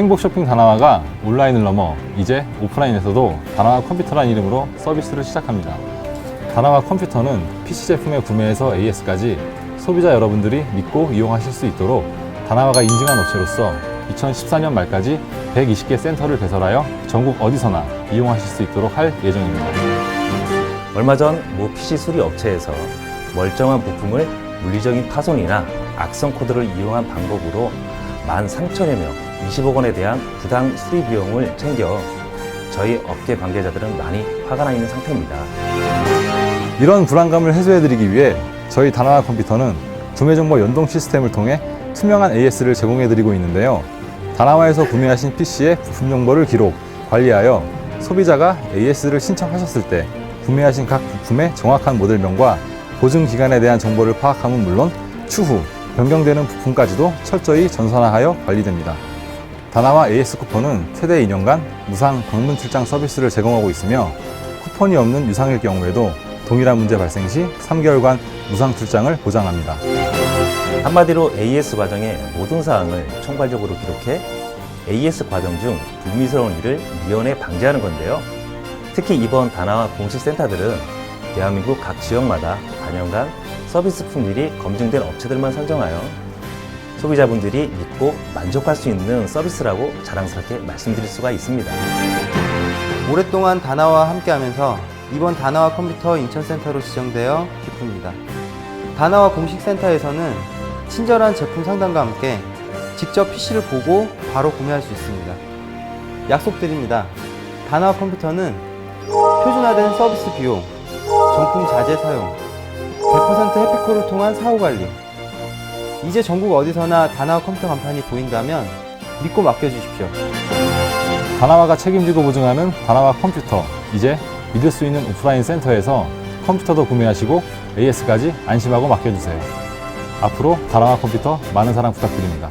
행복 쇼핑 다나와가 온라인을 넘어 이제 오프라인에서도 다나와 컴퓨터라는 이름으로 서비스를 시작합니다. 다나와 컴퓨터는 PC 제품의 구매에서 AS까지 소비자 여러분들이 믿고 이용하실 수 있도록 다나와가 인증한 업체로서 2014년 말까지 120개 센터를 개설하여 전국 어디서나 이용하실 수 있도록 할 예정입니다. 얼마 전 모 PC 수리 업체에서 멀쩡한 부품을 물리적인 파손이나 악성 코드를 이용한 방법으로 13,000여 명, 20억 원에 대한 부당 수리 비용을 챙겨 저희 업계 관계자들은 많이 화가 나 있는 상태입니다. 이런 불안감을 해소해드리기 위해 저희 다나와 컴퓨터는 구매 정보 연동 시스템을 통해 투명한 AS를 제공해드리고 있는데요. 다나와에서 구매하신 PC의 부품 정보를 기록, 관리하여 소비자가 AS를 신청하셨을 때 구매하신 각 부품의 정확한 모델명과 보증 기간에 대한 정보를 파악함은 물론 추후 변경되는 부품까지도 철저히 전산화하여 관리됩니다. 다나와 AS 쿠폰은 최대 2년간 무상 방문 출장 서비스를 제공하고 있으며 쿠폰이 없는 유상일 경우에도 동일한 문제 발생 시 3개월간 무상 출장을 보장합니다. 한마디로 AS 과정의 모든 사항을 총괄적으로 기록해 AS 과정 중 불미스러운 일을 미연에 방지하는 건데요. 특히 이번 다나와 공식 센터들은 대한민국 각 지역마다 단연간 서비스 품질이 검증된 업체들만 선정하여 소비자분들이 믿고 만족할 수 있는 서비스라고 자랑스럽게 말씀드릴 수가 있습니다. 오랫동안 다나와 함께하면서 이번 다나와 컴퓨터 인천센터로 지정되어 기쁩니다. 다나와 공식 센터에서는 친절한 제품 상담과 함께 직접 PC를 보고 바로 구매할 수 있습니다. 약속드립니다. 다나와 컴퓨터는 표준화된 서비스 비용, 정품 자재 사용, 100% 해피콜을 통한 사후 관리. 이제 전국 어디서나 다나와 컴퓨터 간판이 보인다면 믿고 맡겨주십시오. 다나와가 책임지고 보증하는 다나와 컴퓨터. 이제 믿을 수 있는 오프라인 센터에서 컴퓨터도 구매하시고 AS까지 안심하고 맡겨주세요. 앞으로 다나와 컴퓨터 많은 사랑 부탁드립니다.